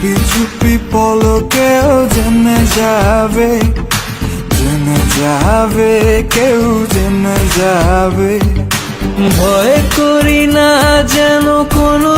চুপি চুপি পলকেও জেনে যাবে জেনে যাবে, কেউ জেনে যাবে। ভয় করি না যেন কোনো